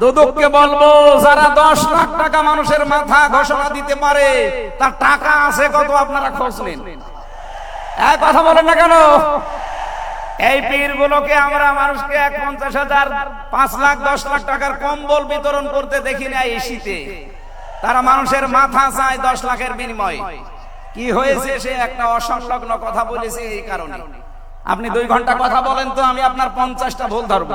দুদককে বলব, যারা দশ লাখ টাকা মানুষের মাথা ঘোষণা দিতে পারে, তার টাকা আছে কত আপনারা খোঁজ নিন। এক কথা বলেন না কেন? এই পীর গুলোকে আমরা মানুষকে এক পঞ্চাশ হাজার, পাঁচ লাখ, দশ লাখ টাকার কম্বল বিতরণ করতে দেখি না এই শীতে। তারা মানুষের মাথা চায় দশ লাখের বিনিময়ে। কি হয়েছে সে একটা অসংলগ্ন কথা বলেছে এই কারণে। আপনি দুই ঘণ্টা কথা বলেন তো, আমি আপনার পঞ্চাশটা ভুল ধরবো।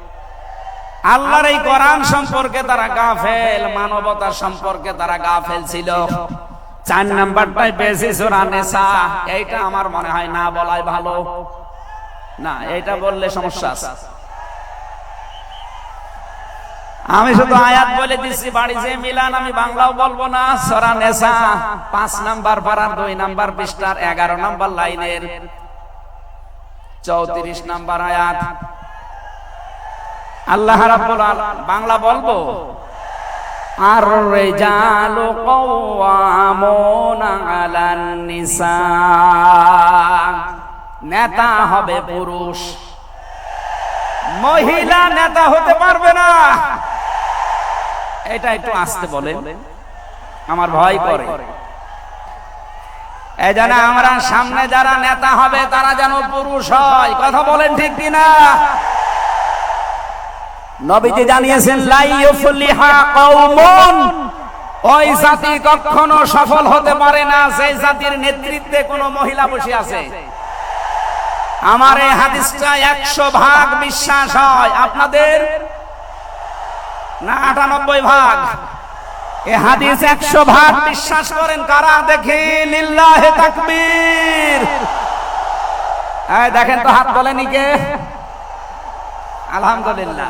আল্লাহর এই কোরআন সম্পর্কে তারা গাফেল মানবতার সম্পর্কে তারা গাফেল ছিল। চার নাম্বারটাই বেশি সুরা নেশা। এইটা আমার মনে হয় না বলাই ভালো। না এইটা বললে সমস্যা আছে। আমি শুধু আয়াত বলে দিচ্ছি বাড়ি যে মিলান আমি বাংলাও বলব না সরা নেশা। পাঁচ নাম্বার পাড়ার দুই নাম্বার পৃষ্ঠার এগারো নাম্বার লাইনের। চৌত্রিশ নাম্বার আয়াত। আল্লাহ রাব্বুল বাংলা বলব? আর রিজালু কওয়ামুনা আলান নিসা। নেতা হবে পুরুষ। মহিলা নেতা হতে পারবে না। এটা একটু আসতে বলে আমার ভয় করে। এই জন্য আমরা সামনে যারা নেতা হবে, তারা যেন পুরুষ হয়। কথা বলেন ঠিক কিনা? নবীজি জানিয়েছেন, লাই কওমুন। ওই জাতি কখনো সফল হতে পারে না সেই জাতির নেতৃত্বে কোনো মহিলা বসে আছে। আমার এই হাদিসটা একশো ভাগ বিশ্বাস হয়। আপনাদের? না, আটানব্বই ভাগ। এ হাদিস একশো ভাগ বিশ্বাস করেন। কারা দেখি? লিল্লাহে তাকবীর। দেখেন তো হাত বলেনি কে? আলহামদুলিল্লাহ।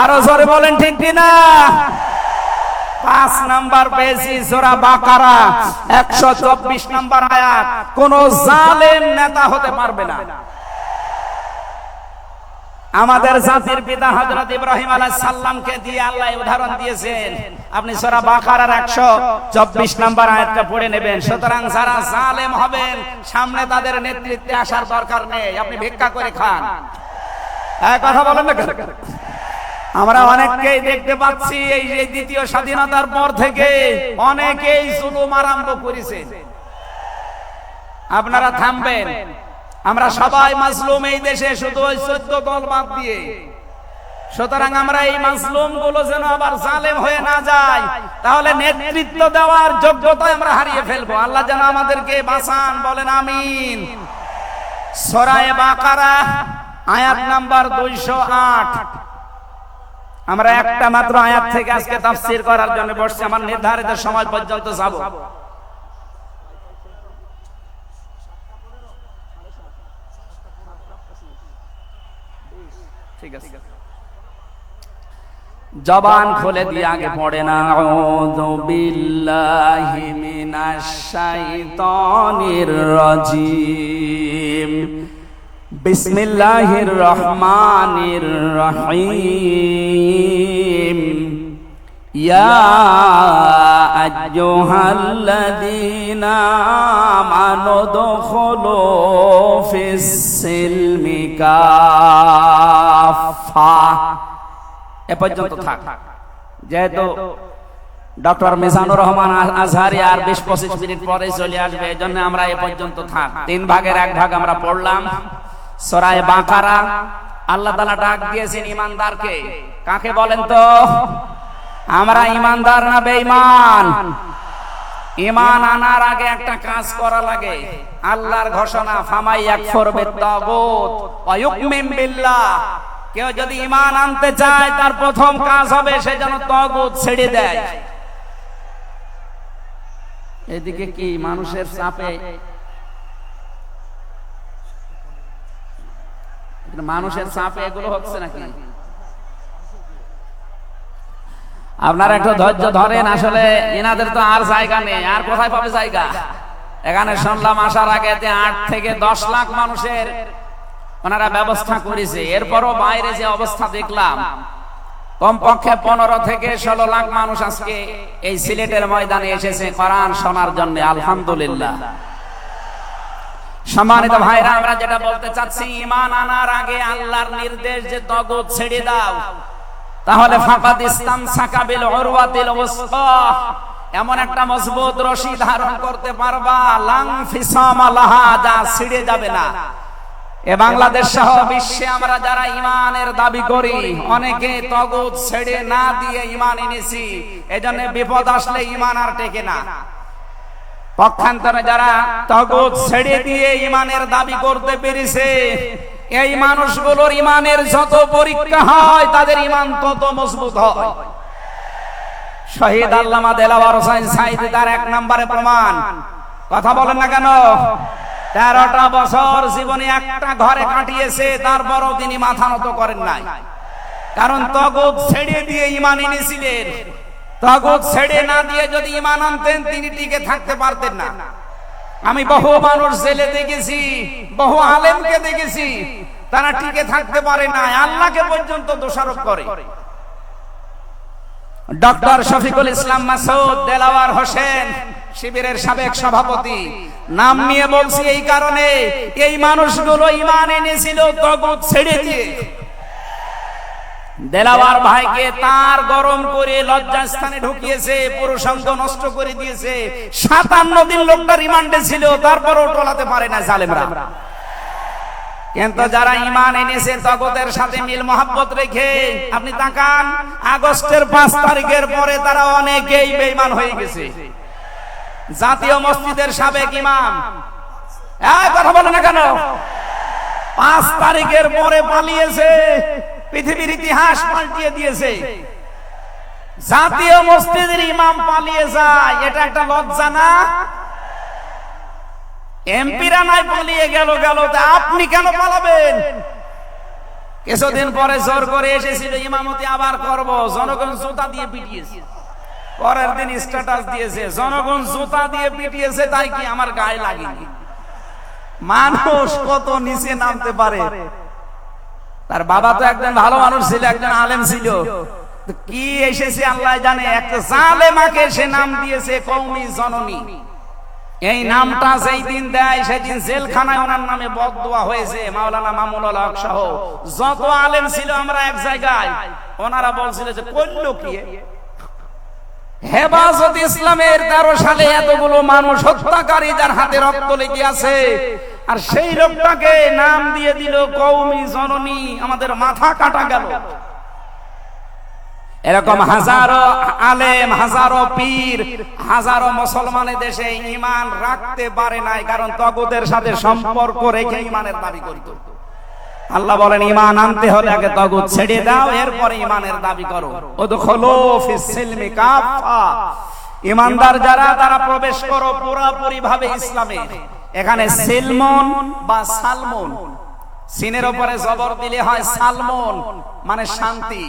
আরও জোরে বলেন, ঠিক কিনা? পাঁচ নাম্বার পেয়েছি সোরা বাকারা, একশো চব্বিশ নাম্বার আয়াত। কোন জালেম নেতা হতে পারবে না। আমাদের জাতির পিতা হযরত ইব্রাহিম আলাইহিস সালামকে দিয়ে আল্লাহ উদাহরণ দিয়েছেন। আপনি সূরা বাকারার 124 নাম্বার আয়াতটা পড়ে নেবেন। সুতরাং যারা জালেম হবেন, সামনে তাদের নেতৃত্বে আসার দরকার নেই। আপনি ভিক্ষা করে খান। এক কথা বলেন না? আমরা অনেককেই দেখতে পাচ্ছি এই যে দ্বিতীয় স্বাধীনতার পর থেকে অনেকেই জুলুম আরম্ভ করেছে আপনারা থামবেন। আমরা সবাই মাসলুম এই দেশে, শুধু ওই চোদ্দ দল বাদ দিয়ে। সুতরাং আমরা এই মাসলুমগুলো যেন আবার জালেম হয়ে না যায়, তাহলে নেতৃত্ব দেওয়ার যোগ্যতা আমরা হারিয়ে ফেলব। আল্লাহ যেন আমাদেরকে বাঁচান, বলেন আমিন। সরায়ে বাকারা, আয়াত নাম্বার দুইশো আট। আমরা একটা মাত্র আয়াত থেকে আজকে তাফসীর করার জন্য বসছি, আমার নির্ধারিত সময় পর্যন্ত যাব। জবান খুলে দিয়ে আগে পড়ে না। আউযু বিল্লাহি মিনাশ শাইতানির রাজিম। বিসমিল্লাহির রহমানির রহিম ইয়া আইয়ুহাল্লাযীনা আমানু দুখুলু ফিস সিলমি কাফা এ পর্যন্ত থাক। যেহেতু ডক্টর মিজানুর রহমান আজহারি আর বিশ পঁচিশ মিনিট পরে চলে আসবে এই জন্য আমরা এ পর্যন্ত থাক। তিন ভাগের এক ভাগ আমরা পড়লাম। সরায় বাঁকারা, আল্লাহ তালা ডাক দিয়েছেন ইমানদারকে কাকে বলেন তো? আমরা ইমানদার না ইমান আনার আগে একটা কাজ করা লাগে। আল্লাহর ঘোষণা, ফামাই বিত্তাগুত, ওয়া ইউমিন বিল্লাহ। কেউ যদি ইমান আনতে চায়, তার প্রথম কাজ হবে সে যেন তগুত ছেড়ে দেয়। এদিকে কি মানুষের চাপে মানুষের চাপে এগুলো হচ্ছে নাকি? আপনারা একটু ধৈর্য ধরেন আসলে এনাদের তো আর জায়গা নেই আর কোথায় পাবে জায়গা? এখানে শুনলাম আসার আগে আট থেকে দশ লাখ মানুষের ওনারা ব্যবস্থা করেছে। এরপরও বাইরে যে অবস্থা দেখলাম কমপক্ষে পনেরো থেকে ষোলো লাখ মানুষ আজকে এই সিলেটের ময়দানে এসেছে। কোরআন শোনার জন্য আলহামদুলিল্লাহ। সম্মানিত ভাইরা আমরা যেটা বলতে চাচ্ছি ইমান আনার আগে আল্লাহর নির্দেশ যে তগত ছেড়ে দাও। তাহলে ফাকাদ ইসলাম সাকাবিল উরওয়াতিল উসকা এমন একটা মজবুত রশি ধারণ করতে পারবা লাং ফিসামা লাহা যা ছিড়ে যাবে না। এ বাংলাদেশ সহ বিশ্বে আমরা যারা ইমানের দাবি করি অনেকে তগুত ছেড়ে না দিয়ে ইমান এনেছি। এজন্য বিপদ আসলে ইমান আর টেকে না। পক্ষান্তরে যারা তগুত ছেড়ে দিয়ে ইমানের দাবি করতে পেরেছে, এই মানুষগুলোর ইমানের যত পরীক্ষা হয়, তাদের ইমান তত মজবুত হয়। শহীদ আল্লামা দেলাওয়ার হোসেন সাইদি তার এক নম্বরে প্রমাণ। কথা বলেন না কেন? তেরোটা বছর জীবনে একটা ঘরে কাটিয়েছে, তারপরও তিনি মাথা নত করেন নাই। কারণ তগত ছেড়ে দিয়ে ইমান এনেছিলেন। তগত ছেড়ে না দিয়ে যদি ইমান আনতেন, তিনি টিকে থাকতে পারতেন না। আমি বহু মানুষ জেলে দেখেছি, বহু আলেমকে দেখেছি, তারা টিকে থাকতে পারে না, আল্লাহকে পর্যন্ত দোষারোপ করে। ডক্টর শফিকুল ইসলাম মাসুদ দেলাওয়ার হোসেন, শিবিরের সাবেক সভাপতি, নাম নিয়ে বলছি এই কারণে, এই মানুষগুলো ইমান এনেছিল তগুত ছেড়ে দিয়ে। দেলাওয়ার ভাইকে তার গরম করে লজ্জাস্থানে ঢুকিয়েছে পুরুষাঙ্গ নষ্ট করে দিয়েছে। সাতান্ন দিন লোকটা রিমান্ডে ছিল তারপরও টলাতে পারে না জালেমরা। কিন্তু যারা ইমান এনেছে তগতের সাথে মিল মোহাব্বত রেখে আপনি তাকান আগস্টের পাঁচ তারিখের পরে তারা অনেকেই বেইমান হয়ে গেছে। জাতীয় মসজিদের সাবেক ইমাম। কথা বলে না কেন? পাঁচ তারিখের পরে পালিয়েছে। পৃথিবীর ইতিহাস পাল্টিয়ে দিয়েছে। জাতীয় মসজিদের ইমাম পালিয়ে যায়, এটা একটা লজ্জা না? এমপিরা নাই পালিয়ে গেল গেল, তা আপনি কেন পালাবেন? কিছুদিন পরে জোর করে এসেছিল, ইমামতি আবার করব, জনগণ জুতা দিয়ে পিটিয়েছে। পরের দিন স্ট্যাটাস দিয়েছে, জনগণ জুতা দিয়ে পিটিয়েছে, তাই কি আমার গায়ে লাগেনি? মানুষ কত নিচে নামতে পারে? তার বাবা তো একজন ভালো মানুষ ছিল, একজন আলেম ছিল। কি এসেছে আল্লাহ জানে? একটা জালেমাকে সে নাম দিয়েছে কৌমি জননী। এই নামটা যেই দিন দেয়, সেদিন জেলখানায় ওনার নামে বদদোয়া হয়েছে, মাওলানা মামুল হক সহ। যত আলেম ছিল আমরা এক জায়গায়। ওনারা বলছিল যে করল কি হেফাজত ইসলামের তেরো সালে এতগুলো মানুষ হত্যাকারী যার হাতে রক্ত লেগে আছে। আর সেই লোকটাকে নাম দিয়ে দিল কৌমি জননী, আমাদের মাথা কাটা গেল। এরকম হাজারো আলেম, হাজারো পীর, হাজারো মুসলমানের দেশে ইমান রাখতে পারে নাই, কারণ তগুদের সাথে সম্পর্ক রেখে ইমানের দাবি করত। আল্লাহ বলেন ইমান আনতে হলে আগে তগুদ ছেড়ে দাও, এরপরে ইমানের দাবি করো। ও তো খোলো ফিসিলমি কাফা ইমানদার যারা, তারা প্রবেশ করো পুরোপুরি ভাবে ইসলামে এখানে সিলমন বা সালমন। সিনের উপরে জবর দিলে হয় সালমন মানে শান্তি।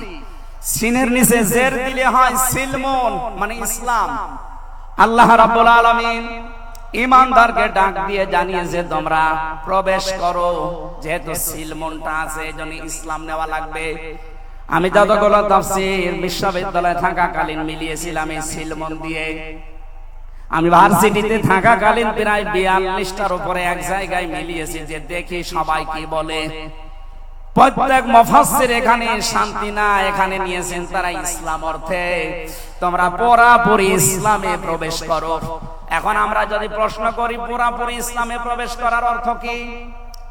সিনের নিচে জের দিলে হয় সিলমন মানে ইসলাম। আল্লাহ রাব্বুল আলামিন ইমানদারকে ডাক দিয়ে জানিয়েছে তোমরা প্রবেশ করো যেহেতু সিলমনটা আছে এজন্য ইসলাম নেওয়া লাগবে। আমি যতগুলো তাফসীর বিশ্ববিদ্যালয়ে থাকাকালীন মিলিয়েছিলাম এই সিলমন দিয়ে। আমি ভার্সিটিতে থাকাকালীন প্রায় বিয়াল্লিশটার উপরে এক জায়গায় মিলিয়েছি যে দেখি সবাই কি বলে। প্রত্যেক মফাসের এখানে শান্তি না, এখানে নিয়েছেন তারা ইসলাম অর্থে। তোমরা পরাপরি ইসলামে প্রবেশ করো। এখন আমরা যদি প্রশ্ন করি, পুরাপুরি ইসলামে প্রবেশ করার অর্থ কি?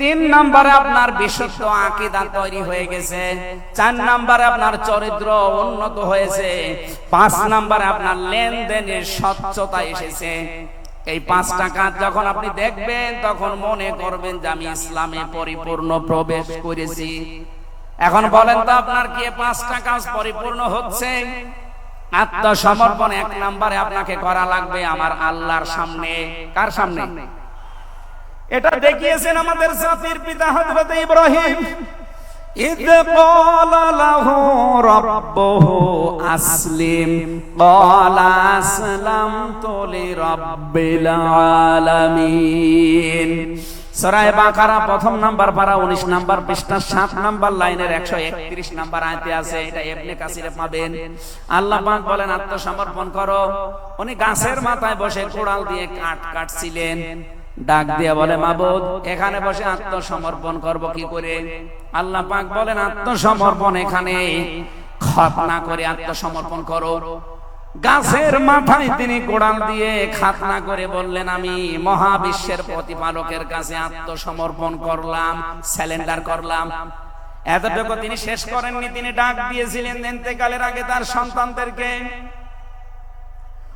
তিন নম্বরে আপনার বিশুদ্ধ আকিদা তৈরি হয়ে গেছে, চার নম্বরে আপনার চরিত্র উন্নত হয়েছে, পাঁচ নম্বরে আপনার লেনদেনের স্বচ্ছতা এসেছে। এই পাঁচটা কাজ যখন আপনি দেখবেন, তখন মনে করবেন যে আমি ইসলামে পরিপূর্ণ প্রবেশ করেছি। এখন বলেন তো আপনার কি পাঁচটা কাজ পরিপূর্ণ হচ্ছে? আত্মসমর্পণ এক নম্বরে আপনাকে করা লাগবে আমার আল্লাহর সামনে। কার সামনে? এটা দেখিয়েছেন আমাদের জাতির পিতা হযরত ইব্রাহিম إذ قال له ربه أسلم قال أسلمت لرب العالمين সরাই বাকারা প্রথম নাম্বার পারা উনিশ নাম্বার পৃষ্ঠা সাত নাম্বার লাইনের একশো একত্রিশ নাম্বার আয়তে আছে এটা এমনি কাছিরে পাবেন আল্লাহ পাক বলেন আত্মসমর্পণ করো উনি গাছের মাথায় বসে কোড়াল দিয়ে কাট কাটছিলেন ডাক দিয়ে বলে মাবুদ এখানে বসে আত্মসমর্পণ করব কি করে? আল্লাহ পাক বলেন আত্মসমর্পণ এখানে খতনা করে আত্মসমর্পণ করো। গাছের মাথায় তিনি কোড়াল দিয়ে খাতনা করে বললেন আমি মহাবিশ্বের প্রতিপালকের কাছে আত্মসমর্পণ করলাম স্যালেন্ডার করলাম। এতটুকু তিনি শেষ করেননি তিনি ডাক দিয়েছিলেন এতেকালের আগে তার সন্তানদেরকে।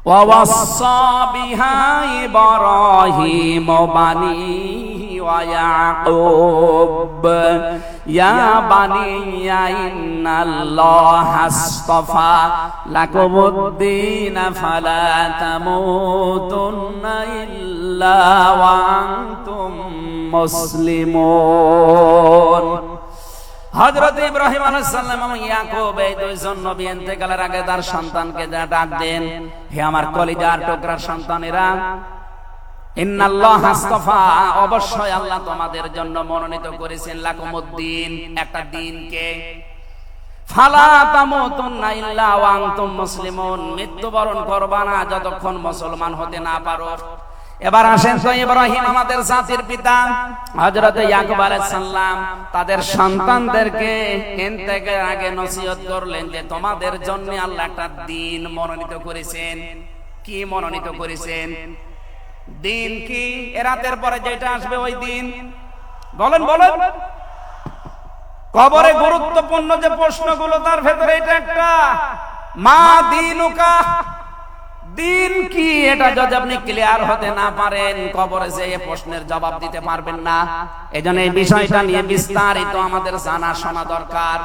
ووصى بها إبراهيم بنيه ويعقوب. يا بني إن الله اصطفى لكم الدين فلا تموتن إلا وأنتم مسلمون. হযরত ইব্রাহিম ইন্তেকালের আগে তার সন্তানকে ডাক দেন, হে আমার কলিজার টুকরার সন্তানেরা অবশ্যই আল্লাহ তোমাদের জন্য মনোনীত করেছেন লাকুমুদ্দিন, একটা দিনকে। মৃত্যুবরণ করবা না যতক্ষণ মুসলমান হতে না পারো। এবার আসেন তো ইব্রাহিম আমাদের জাতির পিতা, হযরত ইয়াকুব আলাইহিস সালাম। তাদের সন্তানদেরকে ইন্তেকালের আগে নসিহত করলেন যে, তোমাদের জন্য আল্লাহ একটা দিন মনোনীত করেছেন। কি মনোনীত করেছেন? দিন কি? এ রাতের পরে যেটা আসবে ওই দিন। বলেন বলেন। কবরে গুরুত্বপূর্ণ যে প্রশ্নগুলো, তার ভেতরে এটা একটা। মা দিনুকা দিন কি এটা যদি আপনি ক্লিয়ার হতে না পারেন, কবরে যে প্রশ্নের জবাব দিতে পারবেন না। এজন্য এই বিষয়টা নিয়ে বিস্তারিত আমাদের জানা শোনা দরকার।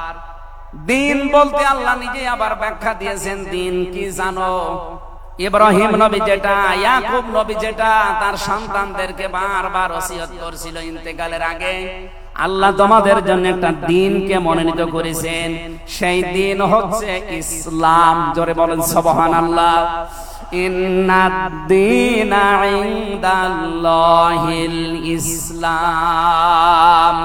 দিন বলতে আল্লাহ নিজে আবার ব্যাখ্যা দিয়েছেন, দিন কি জানো? ইব্রাহিম নবী যেটা, ইয়াকুব নবী যেটা, তার সন্তানদেরকে বারবার ওসিয়ত করছিল ইন্তেকালের আগে। আল্লাহ তোমাদের জন্য একটা দিনকে মনোনীত করেছেন। সেই দিন হচ্ছে ইসলাম। জোরে বলেন, সুবহানাল্লাহ। ইসলাম।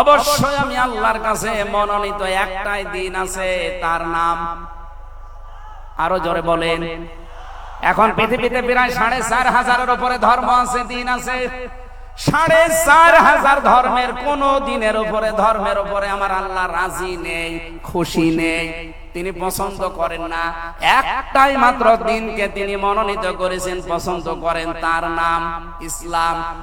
অবশ্যই আমি আল্লাহর কাছে মনোনীত একটাই দিন আছে, তার নাম আরও জোরে বলেন। এখন পৃথিবীতে প্রায় সাড়ে চার হাজারের উপরে ধর্ম আছে, দিন আছে। সাড়ে চার হাজার ধর্মের কোন দিনের উপরে, ধর্মের উপরে আমার আল্লাহ রাজি নেই, খুশি নেই। তিনি পছন্দ করেন না। একটাই মাত্র দিনকে তিনি মনোনীত করেছেন, পছন্দ করেন তার নাম ইসলাম।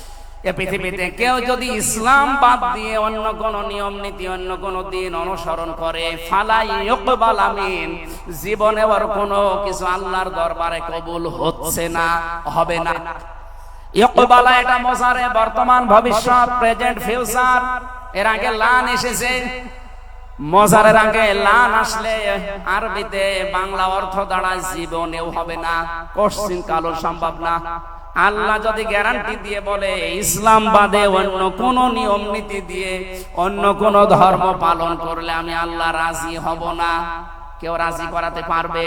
এ পৃথিবীতে কেউ যদি ইসলাম বাদ দিয়ে অন্য কোন নিয়ম নীতি, অন্য কোন দিন অনুসরণ করে, ফালাই জীবনে ওর কোনো কিছু আল্লাহর দরবারে কবুল হচ্ছে না, হবে না। ইকবালা এটা বর্তমান ভবিষ্যৎ, প্রেজেন্ট ফিউচার, এর আগে লান এসেছে। মজারের আগে লান আসলে আরবিতে বাংলা অর্থ দাঁড়ায় জীবনেও হবে না, কোশ্চিন কালো সম্ভব না। আল্লাহ যদি গ্যারান্টি দিয়ে বলে, ইসলাম বাদে অন্য কোন নিয়ম নীতি দিয়ে অন্য কোন ধর্ম পালন করলে আমি আল্লাহ রাজি হব না। কেউ রাজি করাতে পারবে?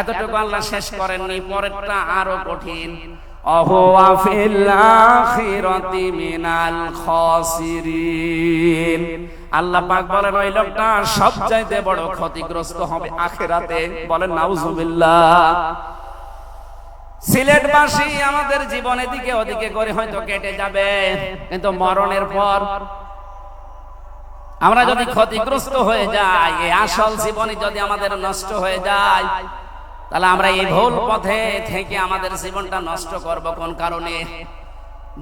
এতটুকু আল্লাহ শেষ করেননি, পরেরটা আরও কঠিন। আল্লাহ পাক বলেন, ওই লোকটা সবচাইতে বড় ক্ষতিগ্রস্ত হবে আখিরাতে। বলেন, নাউজুবিল্লাহ। সিলেটবাসী আমাদের জীবনে দিকে ওদিকে করে হয়তো কেটে যাবে। কিন্তু মরণের পর আমরা যদি ক্ষতিগ্রস্ত হয়ে যাই, এই আসল জীবনে যদি আমাদের নষ্ট হয়ে যায়, তাহলে আমরা এই ভুল পথে থেকে আমাদের জীবনটা নষ্ট করব কোন কারণে?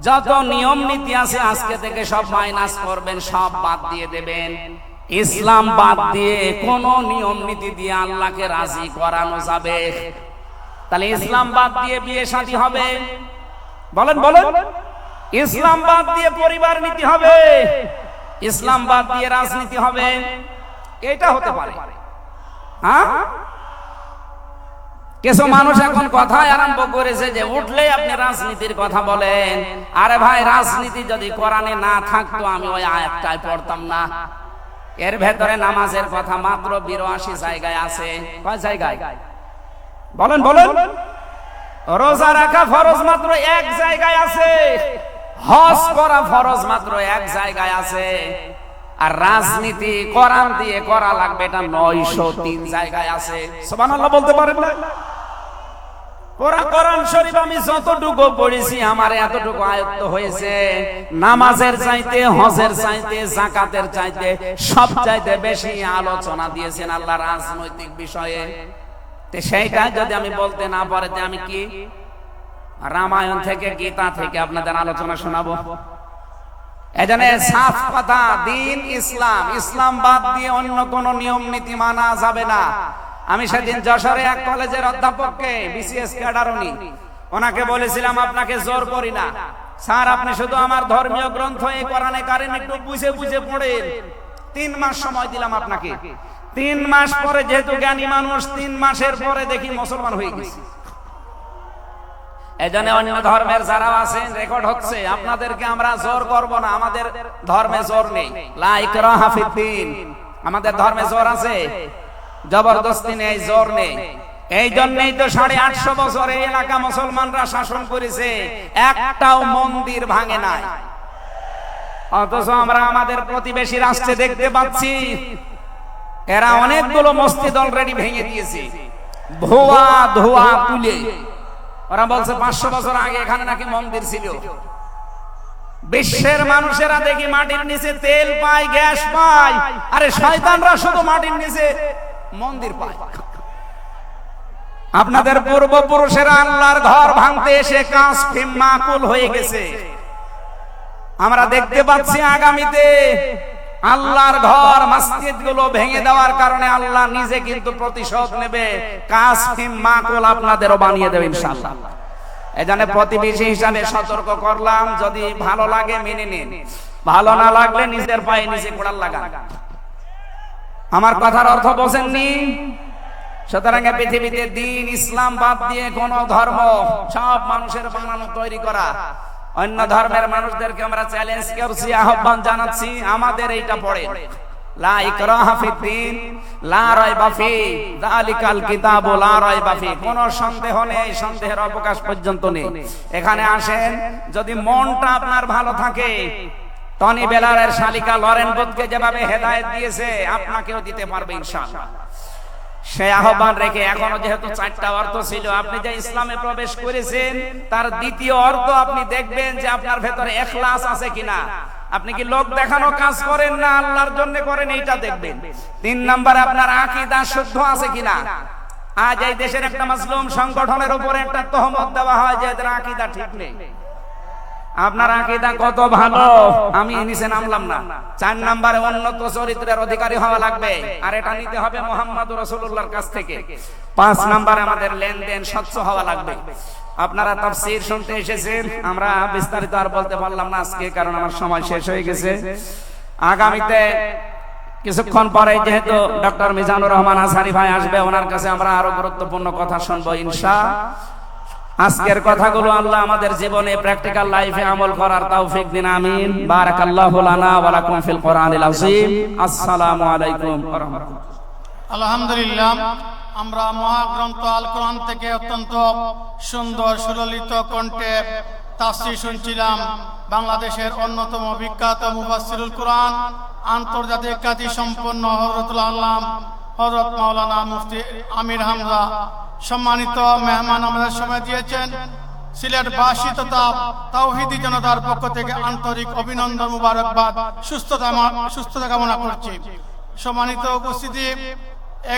যত নিয়ম নীতি আছে আজকে থেকে সব মাইনাস করবেন, সব বাদ দিয়ে দেবেন। ইসলাম বাদ দিয়ে কোন নিয়ম নীতি দিয়ে আল্লাহকে রাজি করানো যাবে। তাহলে ইসলাম বাদ দিয়ে বিয়ে শাদী হবে। বলেন বলেন ইসলাম বাদ দিয়ে পরিবার নীতি হবে। ইসলাম বাদ দিয়ে রাজনীতি হবে। এটা হতে পারে। হ্যাঁ? কিছু মানুষ এখন কথায় আরম্ভ করেছে যে উঠলে আপনি রাজনীতির কথা বলেন। আরে ভাই রাজনীতি যদি কোরআনে না থাকতো আমি ওই আয়াতটাই পড়তাম না। এর ভেতরে নামাজের কথা মাত্র বিরাশি জায়গায় আছে। কয় জায়গায়? বলেন বলেন। রোজা রাখা ফরজ মাত্র এক জায়গায় আছে। হজ করা ফরজ মাত্র এক জায়গায় আছে। আর রাজনীতি কোরআন দিয়ে করা লাগবে এটা নয়শো তিন জায়গায় আছে। সুবহানাল্লাহ বলতে পারেন না? সব চাইতে বেশি আলোচনা দিয়েছেন আল্লাহ রাজনৈতিক বিষয়ে। সেইটা যদি আমি বলতে না পারে যে আমি কি? রামায়ণ থেকে, গীতা থেকে আপনাদের আলোচনা শোনাবো। এজন্য সাফ কথা, দিন ইসলাম। ইসলাম বাদ দিয়ে অন্য কোন নিয়ম, নীতি মানা যাবে না। আমি সেদিন যশোরে এক কলেজের অধ্যাপককে বিসিএস ক্যাডার উনি, ওনাকে বলেছিলাম, আপনাকে জোর করি না। স্যার, আপনি শুধু আমার ধর্মীয় গ্রন্থ এই কোরআনে কারেন একটু বুঝে বুঝে পড়েন। তিন মাস সময় দিলাম আপনাকে। তিন মাস পরে যেহেতু জ্ঞানী মানুষ, তিন মাসের পরে দেখি মুসলমান হয়ে গেছে। এজন্য অন্য ধর্মের যারা আছেন রেকর্ড হচ্ছে, আপনাদেরকে আমরা জোর করব না, আমাদের ধর্মে জোর নেই। লাইক রাহাফিদ্দিন আমাদের ধর্মে জোর আছে? জবরদস্তি নেই, জোর নেই। এই জন্যই তো সাড়ে আটশো বছর এই এলাকা মুসলমানরা শাসন করেছে, একটাও মন্দির ভাঙে নাই। অথচ আমরা আমাদের প্রতিবেশী রাষ্ট্রে দেখতে পাচ্ছি এরা অনেকগুলো মসজিদ অলরেডি ভেঙে দিয়েছে। ধোয়া ধোয়া, তুলে। ওরা বলছে, পাঁচশো বছর আগে এখানে নাকি মন্দির ছিল। বিশ্বের মানুষেরা দেখি মাটির নিচে তেল পায়, গ্যাস পায়। আরে শয়তানরা শুধু মাটির নিচে মন্দির পায়। আপনাদের পূর্বপুরুষেরা আল্লাহর ঘর ভাঙতে এসে কাজ মাকুল হয়ে গেছে। আমরা দেখতে পাচ্ছি আগামীতে আল্লাহর ঘর মসজিদগুলো ভেঙে দেওয়ার কারণে আল্লাহ নিজে কিন্তু প্রতিশোধ নেবে। কাসিম মাকুল আপনাদেরও বানিয়ে দেবে ইনশাআল্লাহ। এজন্য প্রতিবেশী হিসাবে সতর্ক করলাম, যদি ভালো লাগে মেনে নিন। ভালো না লাগলে নিজের পায়ে নিজে কোড়াল লাগান। আমার কথার অর্থ বোঝেননি? সুতরাং পৃথিবীতে দিন, ইসলাম বাদ দিয়ে কোন ধর্ম, সব মানুষের বানানো, তৈরি করা। অন্য ধর্মের মানুষদেরকে আমরা চ্যালেঞ্জ করছি, আহ্বান জানাচ্ছি, আমাদের এইটা পড়ে। কোনো সন্দেহ নেই, সন্দেহের পর্যন্ত নেই। এখানে আসেন, যদি মনটা আপনার ভালো থাকে, টনি বেলারের লরেন যেভাবে হেদায়েত দিয়েছে, আপনাকেও দিতে পারবে ইনশাআল্লাহ। সে আহ্বান রেখে এখনও যেহেতু চারটা অর্থ ছিল, আপনি যে ইসলামে প্রবেশ করেছেন, তার দ্বিতীয় অর্থ আপনি দেখবেন যে আপনার ভেতরে এখলাস আছে কিনা। আপনি কি লোক দেখানো কাজ করেন না? আল্লাহর জন্য করেন, এইটা দেখবেন। তিন নাম্বার আপনার আকীদা শুদ্ধ আছে কিনা? আজ এই দেশের একটা মাসলুম সংগঠনের উপরে একটা তহমত দেওয়া হয় যে এদের আকীদা ঠিক নেই। আপনার আকিদা কত ভালো? আমি নিচে নামলাম না। চার নাম্বারে উন্নত চরিত্রের অধিকারী হওয়া লাগবে। আর এটা নিতে হবে মোহাম্মদ রসুল্লাহর কাছ থেকে। পাঁচ নাম্বারে আমাদের লেনদেন স্বচ্ছ হওয়া লাগবে। আপনারা তাফসীর শুনতে এসেছেন। আমরা বিস্তারিত আর বলতে পারলাম না আজকে কারণ আমার সময় শেষ হয়ে গেছে। আগামীতে কিছুক্ষণ পরে যেহেতু ডক্টর মিজানুর রহমান আসারি ভাই আসবে ওনার কাছে আমরা আরও গুরুত্বপূর্ণ কথা শুনব ইনশা। আজকের কথাগুলো আল্লাহ আমাদের জীবনে প্র্যাকটিক্যাল লাইফে আমল করার তৌফিক দিন, আমিন। বারাকাল্লাহু লানা ওয়া লাকুম ফিল কোরআনিল আযীম। আসসালামু আলাইকুম ওয়া রাহমাতুল্লাহ। আলহামদুলিল্লাহ, আমরা মহাগ্রন্থ আল কোরআন থেকে অত্যন্ত সুন্দর সুললিত কণ্ঠে তাফসীর শুনছিলাম। বাংলাদেশের অন্যতম বিখ্যাত মুফাসসিরুল কোরআন, আন্তর্জাতিক খ্যাতি সম্পন্ন হযরতুল আল্লাম হযরত মাওলানা মুফতি আমির হামজা সম্মানিত মেহমান আমাদের সময় দিয়েছেন। সিলেটবাসী তথা তাওহিদি জনতার পক্ষ থেকে আন্তরিক অভিনন্দন, মুবারকবাদ, সুস্থতা সুস্থতা কামনা করছি। সম্মানিত উপস্থিতি